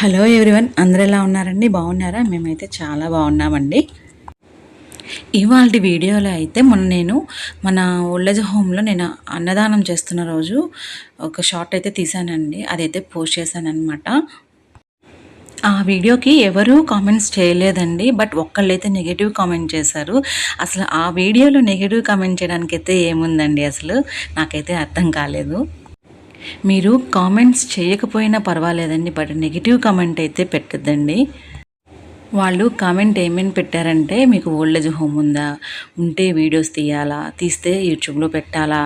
Hello everyone అందరు ఎలా ఉన్నారండి? బాగున్నారా? మేమైతే చాలా బాగున్నామండి. ఇవాళ వీడియోలో అయితే మొన్న నేను మన ఓల్డేజ్ హోమ్లో నేను అన్నదానం చేస్తున్న రోజు ఒక షార్ట్ అయితే తీసానండి. అదైతే పోస్ట్ చేశాను అనమాట ఆ వీడియోకి ఎవరూ కామెంట్స్ చేయలేదండి. బట్ ఒక్కళ్ళైతే నెగిటివ్ కామెంట్ చేశారు. అసలు ఆ వీడియోలో నెగిటివ్ కామెంట్ చేయడానికి అయితే ఏముందండి అసలు? నాకైతే అర్థం కాలేదు. మీరు కామెంట్స్ చేయకపోయినా పర్వాలేదండి బట్ నెగిటివ్ కామెంట్ అయితే పెట్టద్దండి. వాళ్ళు కామెంట్ ఏమేమి పెట్టారంటే మీకు ఓల్డేజ్ హోమ్ ఉందా ఉంటే వీడియోస్ తీయాలా తీస్తే యూట్యూబ్లో పెట్టాలా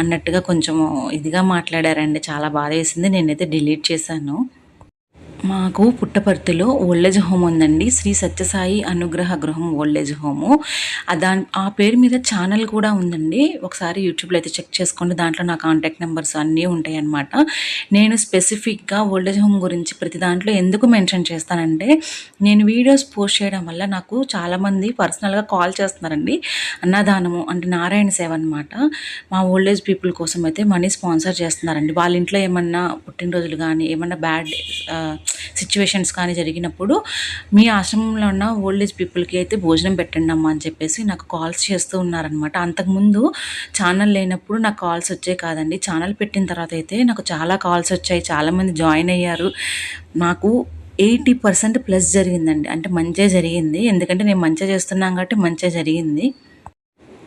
అన్నట్టుగా కొంచెం ఇదిగా మాట్లాడారండి. చాలా బాధ వేసింది నేనైతే డిలీట్ చేశాను. మాకు పుట్టపర్తిలో ఓల్డేజ్ హోమ్ ఉందండి. శ్రీ సత్యసాయి అనుగ్రహ గృహం ఓల్డేజ్ హోము. దాని దా ఆ పేరు మీద ఛానల్ కూడా ఉందండి. ఒకసారి యూట్యూబ్లో అయితే చెక్ చేసుకోండి దాంట్లో నా కాంటాక్ట్ నెంబర్స్ అన్నీ ఉంటాయి అన్నమాట నేను స్పెసిఫిక్గా ఓల్డేజ్ హోమ్ గురించి ప్రతి దాంట్లో ఎందుకు మెన్షన్ చేస్తానంటే నేను వీడియోస్ పోస్ట్ చేయడం వల్ల నాకు చాలామంది పర్సనల్గా కాల్ చేస్తున్నారండి. అన్నదానము అంటే నారాయణ సేవ అనమాట మా ఓల్డేజ్ పీపుల్ కోసం అయితే మనీ స్పాన్సర్ చేస్తున్నారండి. వాళ్ళ ఇంట్లో ఏమన్నా పుట్టినరోజులు కానీ ఏమన్నా బ్యాడ్ సిచ్యువేషన్స్ కానీ జరిగినప్పుడు మీ ఆశ్రమంలో ఉన్న ఓల్డ్ ఏజ్ పీపుల్కి అయితే భోజనం పెట్టండి అమ్మా అని చెప్పేసి నాకు కాల్స్ చేస్తూ ఉన్నారనమాట అంతకుముందు ఛానల్ లేనప్పుడు నాకు కాల్స్ వచ్చాయి కాదండి. ఛానల్ పెట్టిన తర్వాత అయితే నాకు చాలా కాల్స్ వచ్చాయి. చాలామంది జాయిన్ అయ్యారు. నాకు ఎయిటీ పర్సెంట్ ప్లస్ జరిగిందండి. అంటే మంచిగా జరిగింది. ఎందుకంటే నేను మంచిగా చేస్తున్నాను కాబట్టి మంచిగా జరిగింది.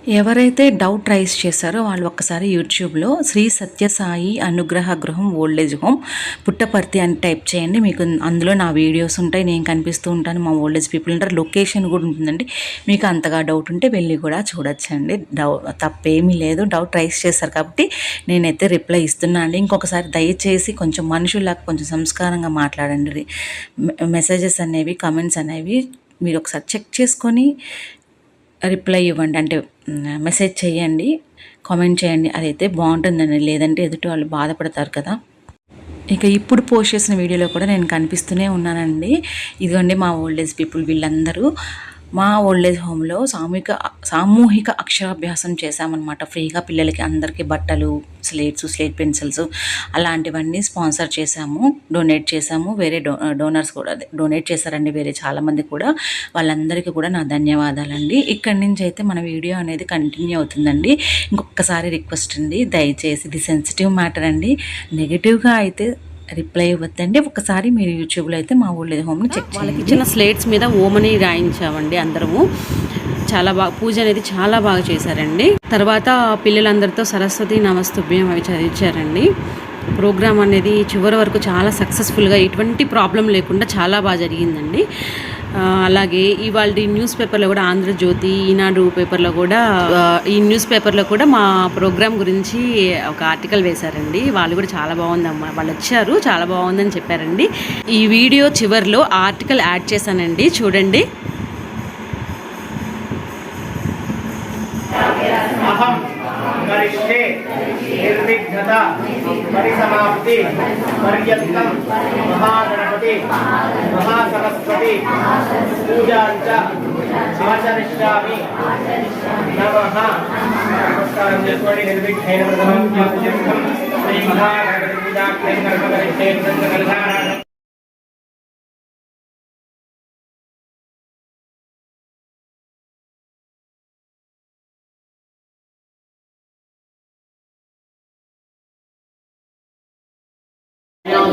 ఎవరైతే డౌట్ రైజ్ చేశారో వాళ్ళు ఒక్కసారి యూట్యూబ్లో శ్రీ సత్యసాయి అనుగ్రహ గృహం ఓల్డేజ్ హోమ్ పుట్టపర్తి అని టైప్ చేయండి. మీకు అందులో నా వీడియోస్ ఉంటాయి నేను కనిపిస్తూ ఉంటాను. మా ఓల్డేజ్ పీపుల్ ఉంటారు. లొకేషన్ కూడా ఉంటుందండి. మీకు అంతగా డౌట్ ఉంటే వెళ్ళి కూడా చూడొచ్చండి. డౌ తప్పేమీ లేదు. డౌట్ రైజ్ చేశారు కాబట్టి నేనైతే రిప్లై ఇస్తున్నా అండి. ఇంకొకసారి దయచేసి కొంచెం మనుషుల్లాగా కొంచెం సంస్కారంగా మాట్లాడండి. మెసేజెస్ అనేవి కమెంట్స్ అనేవి మీరు ఒకసారి చెక్ చేసుకొని రిప్లై ఇవ్వండి. అంటే మెసేజ్ చేయండి కామెంట్ చేయండి అదైతే బాగుంటుందండి. లేదంటే ఎదుటి వాళ్ళు బాధపడతారు కదా. ఇక ఇప్పుడు పోస్ట్ చేసిన వీడియోలో కూడా నేను కనిపిస్తూనే ఉన్నానండి. ఇదిగోండి మా ఓల్డేజ్ పీపుల్ వీళ్ళందరూ. మా ఓల్డేజ్ హోమ్లో సామూహిక సామూహిక అక్షరాభ్యాసం చేశామన్నమాట. ఫ్రీగా పిల్లలకి అందరికీ బట్టలు స్లేట్స్ స్లేట్ పెన్సిల్స్ అలాంటివన్నీ స్పాన్సర్ చేశాము డొనేట్ చేశాము. వేరే డో డోనర్స్ కూడా అదే డొనేట్ చేశారండి వేరే చాలామంది కూడా. వాళ్ళందరికీ కూడా నా ధన్యవాదాలండి. ఇక్కడి నుంచి అయితే మన వీడియో అనేది కంటిన్యూ అవుతుందండి. ఇంకొకసారి రిక్వెస్ట్ అండి దయచేసి ఇది సెన్సిటివ్ మ్యాటర్ అండి. నెగిటివ్గా అయితే రిప్లై ఇవ్వద్దండి. ఒకసారి మీరు యూట్యూబ్లో అయితే మా ఊళ్ళో హోమ్ని చెక్ వాళ్ళకి ఇచ్చిన స్లేట్స్ మీద ఓమని రాయించామండి అందరము. చాలా బాగా పూజ అనేది చాలా బాగా చేశారండి. తర్వాత పిల్లలందరితో సరస్వతి నమస్తుభ్యం అవి చదివించారండి. ప్రోగ్రామ్ అనేది చివరి వరకు చాలా సక్సెస్ఫుల్గా ఎటువంటి ప్రాబ్లం లేకుండా చాలా బాగా జరిగిందండి. అలాగే ఇవాళ న్యూస్ పేపర్లో కూడా ఆంధ్రజ్యోతి ఈనాడు పేపర్లో కూడా ఈ న్యూస్ పేపర్లో కూడా మా ప్రోగ్రామ్ గురించి ఒక ఆర్టికల్ వేశారండి. వాళ్ళు కూడా చాలా బాగుందమ్మా వాళ్ళు వచ్చారు చాలా బాగుందని చెప్పారండి. ఈ వీడియో చివరిలో ఆర్టికల్ యాడ్ చేశానండి. చూడండి. పరిసమాప్తి పర్యంతం మహాగణపతి మహాసరస్వతి పూజాంచ ఆచరిష్యామి నమః. నమస్కారం చేసుకోండి. నిర్విఘ్నేన ప్రథమం శ్రీ మహాగణపతి పూజా కర్మ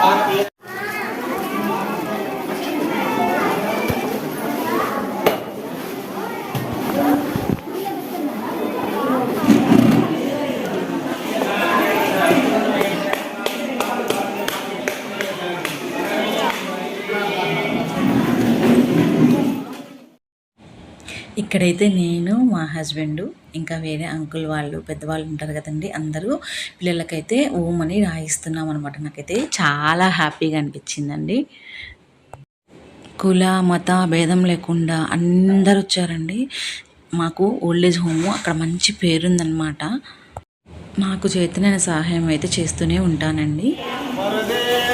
भारतीय ఇక్కడైతే నేను మా హస్బెండ్ ఇంకా వేరే అంకుల్ వాళ్ళు పెద్దవాళ్ళు ఉంటారు కదండి అందరూ. పిల్లలకైతే ఓమని రాయిస్తున్నాం అనమాట నాకైతే చాలా హ్యాపీగా అనిపించిందండి. కుల మత భేదం లేకుండా అందరు వచ్చారండి. మాకు ఓల్డేజ్ హోమ్ అక్కడ మంచి పేరుందనమాట నాకు చేతనైన సహాయం అయితే చేస్తూనే ఉంటానండి.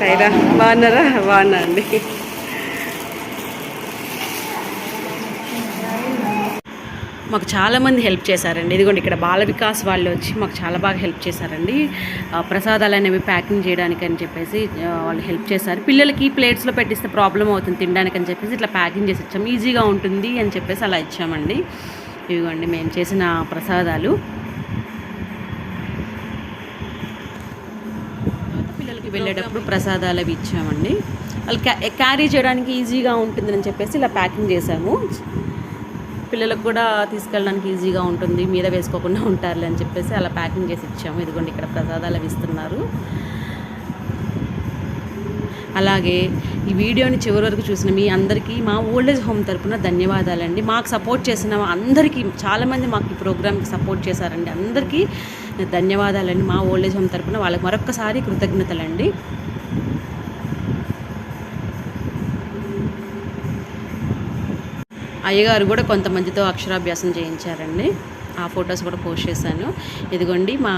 సైరా బాగున్నారా? బాగున్నా అండి మాకు చాలామంది హెల్ప్ చేశారండి. ఇదిగోండి ఇక్కడ బాల వికాస్ వాళ్ళు వచ్చి మాకు చాలా బాగా హెల్ప్ చేశారండి. ప్రసాదాలు అనేవి ప్యాకింగ్ చేయడానికి అని చెప్పేసి వాళ్ళు హెల్ప్ చేశారు. పిల్లలకి ప్లేట్స్లో పెట్టిస్తే ప్రాబ్లం అవుతుంది తినడానికి అని చెప్పేసి ఇట్లా ప్యాకింగ్ చేసి ఇచ్చాము ఈజీగా ఉంటుంది అని చెప్పేసి అలా ఇచ్చామండి. ఇదిగోండి మేము చేసిన ప్రసాదాలు. వెళ్ళేటప్పుడు ప్రసాదాలు అవి ఇచ్చామండి. వాళ్ళు క్యా క్యారీ చేయడానికి ఈజీగా ఉంటుందని చెప్పేసి ఇలా ప్యాకింగ్ చేసాము. పిల్లలకు కూడా తీసుకెళ్ళడానికి ఈజీగా ఉంటుంది మీద వేసుకోకుండా ఉంటారులే అని చెప్పేసి అలా ప్యాకింగ్ చేసి ఇచ్చాము. ఇదిగోండి ఇక్కడ ప్రసాదాలు అవి ఇస్తున్నారు. అలాగే ఈ వీడియోని చివరి వరకు చూసిన మీ అందరికీ మా ఓల్డేజ్ హోమ్ తరఫున ధన్యవాదాలండి. మాకు సపోర్ట్ చేసిన అందరికీ చాలామంది మాకు ఈ ప్రోగ్రామ్కి సపోర్ట్ చేశారండి. అందరికీ ధన్యవాదాలండి మా ఓల్డేజ్ హోమ్ తరపున. వాళ్ళకి మరొక్కసారి కృతజ్ఞతలండి. అయ్యగారు కూడా కొంతమందితో అక్షరాభ్యాసం చేయించారండి. ఆ ఫొటోస్ కూడా పోస్ట్ చేశాను. ఇదిగోండి మా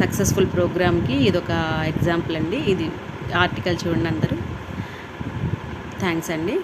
సక్సెస్ఫుల్ ప్రోగ్రామ్కి ఇది ఒక ఎగ్జాంపుల్ అండి. ఇది ఆర్టికల్ చూడండి అందరూ. థ్యాంక్స్ అండి.